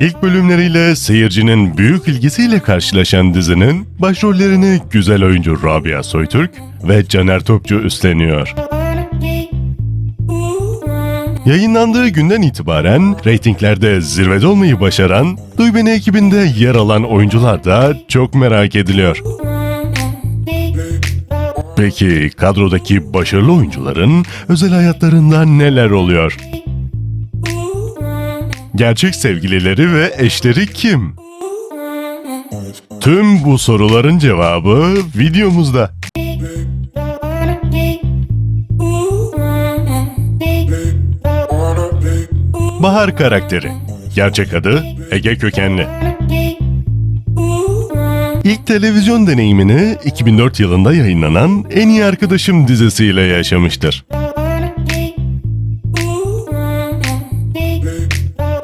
İlk bölümleriyle seyircinin büyük ilgisiyle karşılaşan dizinin başrollerini güzel oyuncu Rabia Soytürk ve Caner Topçu üstleniyor. Yayınlandığı günden itibaren reytinglerde zirvede olmayı başaran Duy Beni ekibinde yer alan oyuncular da çok merak ediliyor. Peki kadrodaki başarılı oyuncuların özel hayatlarında neler oluyor? Gerçek sevgilileri ve eşleri kim? Tüm bu soruların cevabı videomuzda. Bahar karakteri. Gerçek adı Ege kökenli. İlk televizyon deneyimini 2004 yılında yayınlanan En İyi Arkadaşım dizisiyle yaşamıştır.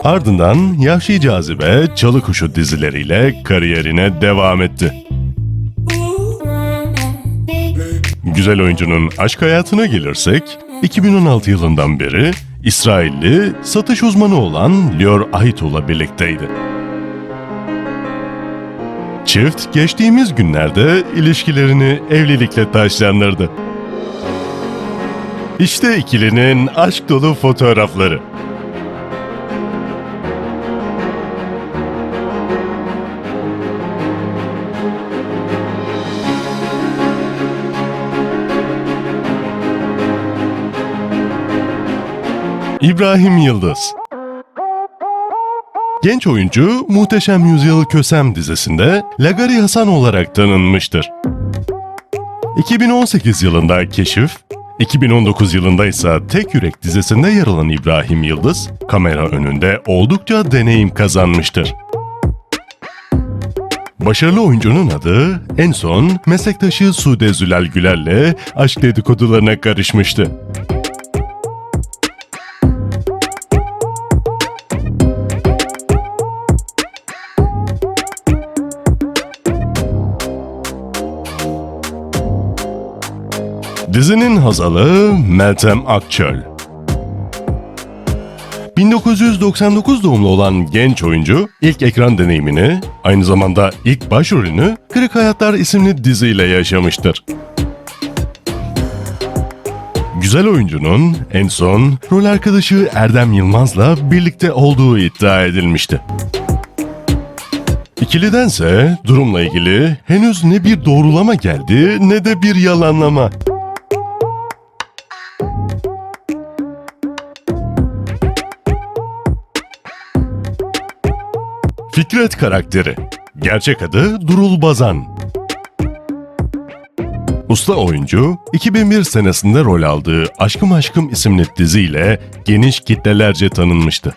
Ardından Yahşi Cazibe, Çalı Kuşu dizileriyle kariyerine devam etti. Güzel oyuncunun aşk hayatına gelirsek, 2016 yılından beri İsrailli satış uzmanı olan Lior Ahitol'la birlikteydi. Çift geçtiğimiz günlerde ilişkilerini evlilikle taşlandırdı. İşte ikilinin aşk dolu fotoğrafları. İbrahim Yıldız Genç oyuncu Muhteşem Yüzyıl Kösem dizisinde Lagari Hasan olarak tanınmıştır. 2018 yılında Keşif, 2019 yılında ise Tek Yürek dizisinde yer alan İbrahim Yıldız, kamera önünde oldukça deneyim kazanmıştır. Başarılı oyuncunun adı en son meslektaşı Sude Zülal Güler'le aşk dedikodularına karışmıştı. Dizinin hazalı Meltem Akçöl. 1999 doğumlu olan genç oyuncu ilk ekran deneyimini, aynı zamanda ilk başrolünü Kırık Hayatlar isimli diziyle yaşamıştır. Güzel oyuncunun en son rol arkadaşı Erdem Yılmaz'la birlikte olduğu iddia edilmişti. İkilidense durumla ilgili henüz ne bir doğrulama geldi ne de bir yalanlama. Fikret karakteri. Gerçek adı Durul Bazan. Usta oyuncu, 2001 senesinde rol aldığı Aşkım Aşkım isimli diziyle geniş kitlelerce tanınmıştı.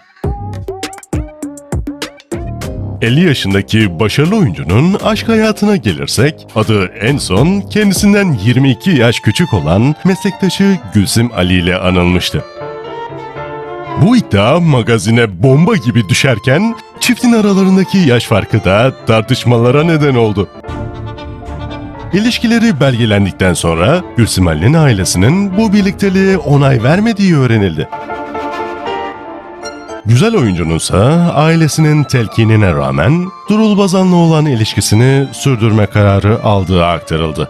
50 yaşındaki başarılı oyuncunun aşk hayatına gelirsek, adı en son kendisinden 22 yaş küçük olan meslektaşı Gülsüm Ali ile anılmıştı. Bu iddia magazine bomba gibi düşerken çiftin aralarındaki yaş farkı da tartışmalara neden oldu. İlişkileri belgelendikten sonra Gülsüm Ali'nin ailesinin bu birlikteliğe onay vermediği öğrenildi. Güzel oyuncununsa ailesinin telkinine rağmen Durul Bazan'la olan ilişkisini sürdürme kararı aldığı aktarıldı.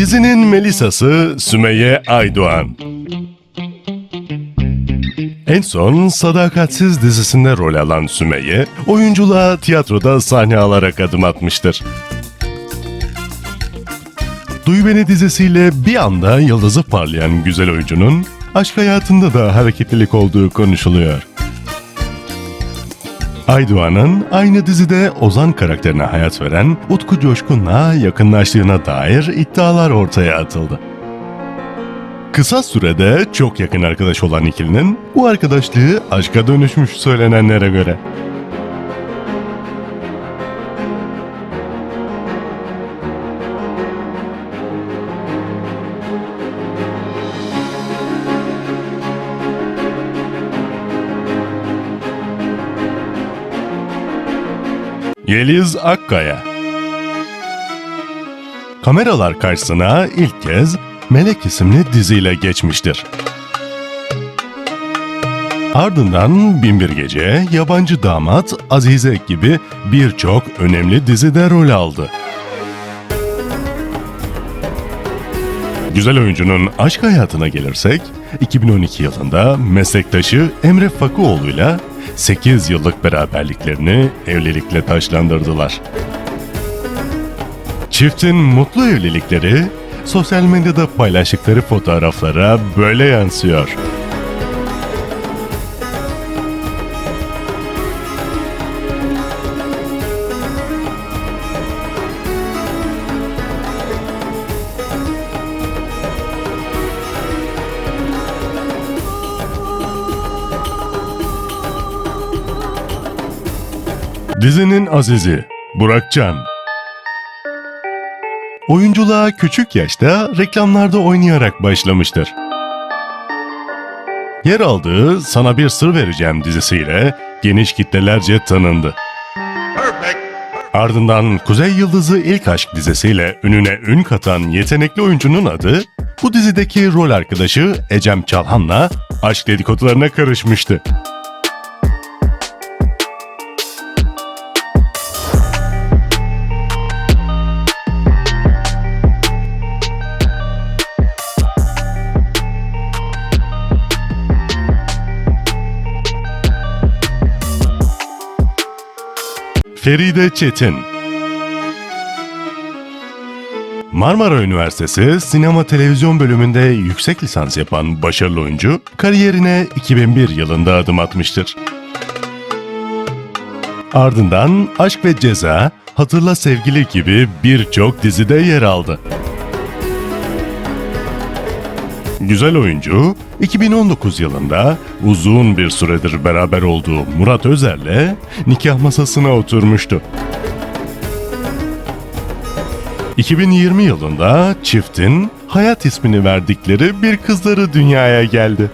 Dizinin Melisa'sı Sümeyye Aydoğan. En son Sadakatsiz dizisinde rol alan Sümeyye, oyunculuğa tiyatroda sahne alarak adım atmıştır. Duy Beni dizisiyle bir anda yıldızı parlayan güzel oyuncunun aşk hayatında da hareketlilik olduğu konuşuluyor. Aydoğan'ın aynı dizide Ozan karakterine hayat veren Utku Coşkun'la yakınlaştığına dair iddialar ortaya atıldı. Kısa sürede çok yakın arkadaş olan ikilinin bu arkadaşlığı aşka dönüşmüş söylenenlere göre. Yeliz Akkaya Kameralar karşısına ilk kez Melek isimli diziyle geçmiştir. Ardından Binbir Gece, Yabancı Damat, Azize gibi birçok önemli dizide rol aldı. Güzel oyuncunun aşk hayatına gelirsek, 2012 yılında meslektaşı Emre Fakıoğlu'yla 8 yıllık beraberliklerini evlilikle taşlandırdılar. Çiftin mutlu evlilikleri sosyal medyada paylaştıkları fotoğraflara böyle yansıyor. Dizinin azizi Burak Can Oyunculuğa küçük yaşta reklamlarda oynayarak başlamıştır. Yer aldığı Sana Bir Sır Vereceğim dizisiyle geniş kitlelerce tanındı. Ardından Kuzey Yıldızı İlk Aşk dizisiyle önüne ün katan yetenekli oyuncunun adı, bu dizideki rol arkadaşı Ecem Çalhan'la aşk dedikodularına karışmıştı. Feride Çetin Marmara Üniversitesi Sinema Televizyon bölümünde yüksek lisans yapan başarılı oyuncu, kariyerine 2001 yılında adım atmıştır. Ardından Aşk ve Ceza, Hatırla Sevgili gibi birçok dizide yer aldı. Güzel oyuncu, 2019 yılında uzun bir süredir beraber olduğu Murat Özer'le nikah masasına oturmuştu. 2020 yılında çiftin Hayat ismini verdikleri bir kızları dünyaya geldi.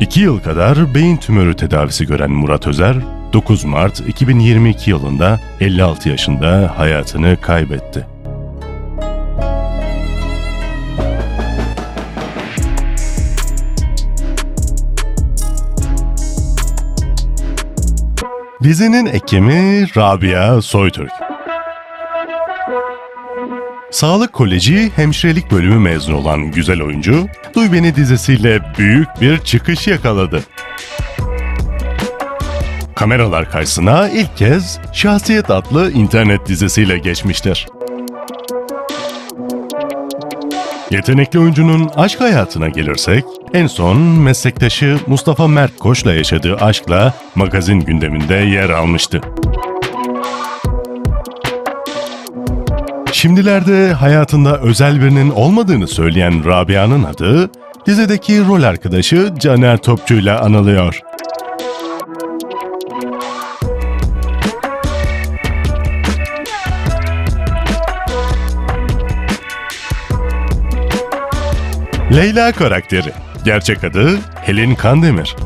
2 yıl kadar beyin tümörü tedavisi gören Murat Özer, 9 Mart 2022 yılında 56 yaşında hayatını kaybetti. Dizinin ekimi Rabia Soytürk. Sağlık Koleji Hemşirelik Bölümü mezunu olan güzel oyuncu, Duy Beni dizisiyle büyük bir çıkış yakaladı. Kameralar karşısına ilk kez Şahsiyet adlı internet dizisiyle geçmiştir. Yetenekli oyuncunun aşk hayatına gelirsek, en son meslektaşı Mustafa Mert Koç'la yaşadığı aşkla magazin gündeminde yer almıştı. Şimdilerde hayatında özel birinin olmadığını söyleyen Rabia'nın adı, dizideki rol arkadaşı Caner Topçu ile anılıyor. Leyla karakteri. Gerçek adı Helin Kandemir.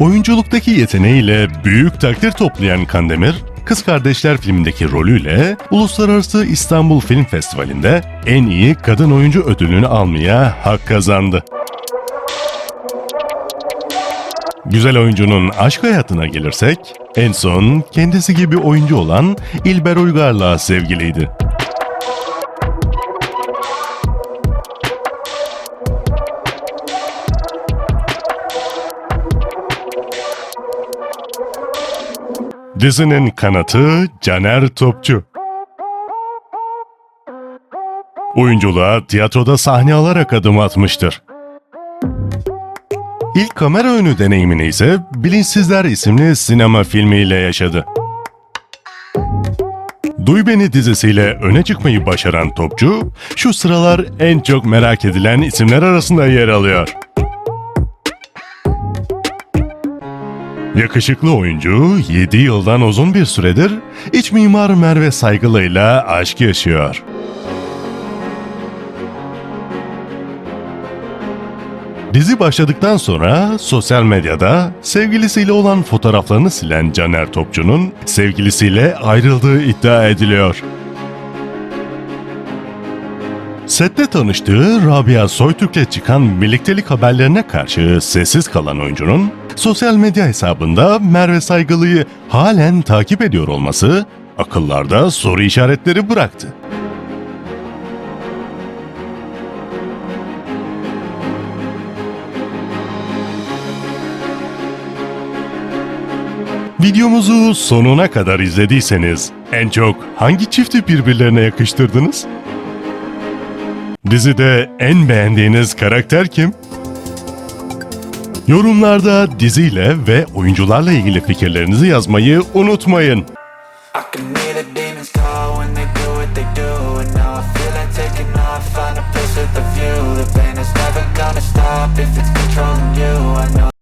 Oyunculuktaki yeteneğiyle büyük takdir toplayan Kandemir, Kız Kardeşler filmindeki rolüyle Uluslararası İstanbul Film Festivali'nde en iyi kadın oyuncu ödülünü almaya hak kazandı. Güzel oyuncunun aşk hayatına gelirsek, en son kendisi gibi oyuncu olan İlber Uygar'la sevgiliydi. Dizinin kanatı Caner Topçu. Oyunculuğa tiyatroda sahne alarak adım atmıştır. İlk kamera önü deneyimini ise Bilinçsizler isimli sinema filmiyle yaşadı. Duy Beni dizisiyle öne çıkmayı başaran topçu, şu sıralar en çok merak edilen isimler arasında yer alıyor. Yakışıklı oyuncu 7 yıldan uzun bir süredir iç mimar Merve Saygılı ile aşk yaşıyor. Dizi başladıktan sonra sosyal medyada sevgilisiyle olan fotoğraflarını silen Caner Topçu'nun sevgilisiyle ayrıldığı iddia ediliyor. Sette tanıştığı Rabia Soytürk'le çıkan birliktelik haberlerine karşı sessiz kalan oyuncunun sosyal medya hesabında Merve Saygılı'yı halen takip ediyor olması akıllarda soru işaretleri bıraktı. Videomuzu sonuna kadar izlediyseniz en çok hangi çifti birbirlerine yakıştırdınız? Dizide en beğendiğiniz karakter kim? Yorumlarda diziyle ve oyuncularla ilgili fikirlerinizi yazmayı unutmayın. I